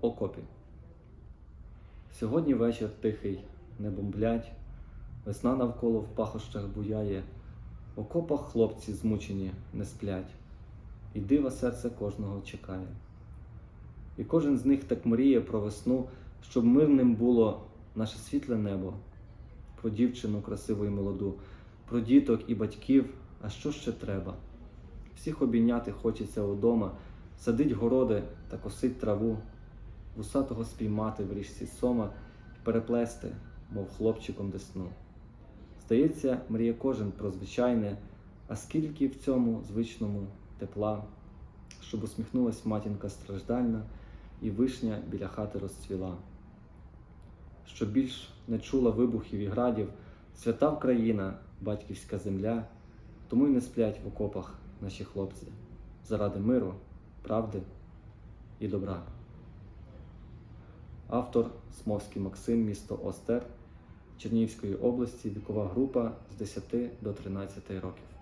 окопі. Сьогодні вечір тихий, не бомблять, весна навколо в пахощах буяє, в окопах хлопці змучені не сплять, і дива серце кожного чекає. І кожен з них так мріє про весну, щоб мирним було наше світле небо, про дівчину красиву і молоду, про діток і батьків, а що ще треба? Всіх обійняти хочеться удома, садить городи та косить траву, вусатого спіймати в річці сома переплести, мов хлопчиком десну. Здається, мріє кожен про звичайне, а скільки в цьому звичному тепла, щоб усміхнулась матінка страждальна, і вишня біля хати розцвіла. Щоб більш не чула вибухів і градів, свята Україна, батьківська земля, тому й не сплять в окопах наші хлопці заради миру, правди і добра. Автор Смовський Максим, місто Остер Чернігівської області, вікова група з 10 до 13 років.